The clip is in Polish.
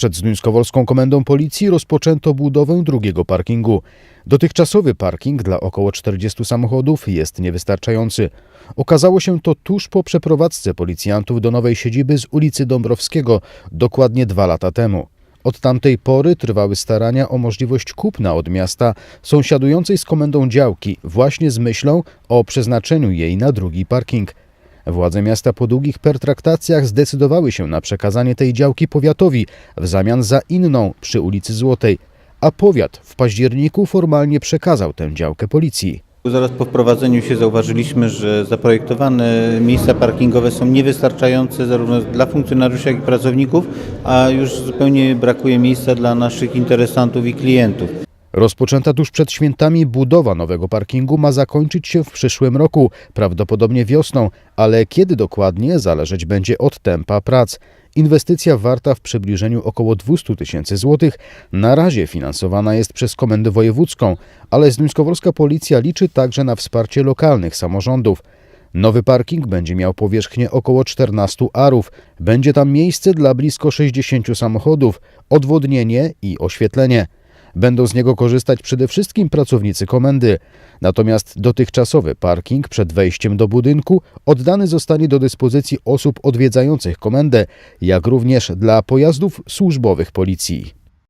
Przed Zduńskowolską Komendą Policji rozpoczęto budowę drugiego parkingu. Dotychczasowy parking dla około 40 samochodów jest niewystarczający. Okazało się to tuż po przeprowadzce policjantów do nowej siedziby z ulicy Dąbrowskiego, dokładnie dwa lata temu. Od tamtej pory trwały starania o możliwość kupna od miasta sąsiadującej z komendą działki, właśnie z myślą o przeznaczeniu jej na drugi parking. Władze miasta po długich pertraktacjach zdecydowały się na przekazanie tej działki powiatowi w zamian za inną przy ulicy Złotej, a powiat w październiku formalnie przekazał tę działkę policji. Zaraz po wprowadzeniu się zauważyliśmy, że zaprojektowane miejsca parkingowe są niewystarczające zarówno dla funkcjonariuszy, jak i pracowników, a już zupełnie brakuje miejsca dla naszych interesantów i klientów. Rozpoczęta tuż przed świętami budowa nowego parkingu ma zakończyć się w przyszłym roku, prawdopodobnie wiosną, ale kiedy dokładnie zależeć będzie od tempa prac. Inwestycja warta w przybliżeniu około 200 tysięcy złotych na razie finansowana jest przez Komendę Wojewódzką, ale Zduńskowolska Policja liczy także na wsparcie lokalnych samorządów. Nowy parking będzie miał powierzchnię około 14 arów. Będzie tam miejsce dla blisko 60 samochodów, odwodnienie i oświetlenie. Będą z niego korzystać przede wszystkim pracownicy komendy. Natomiast dotychczasowy parking przed wejściem do budynku oddany zostanie do dyspozycji osób odwiedzających komendę, jak również dla pojazdów służbowych policji.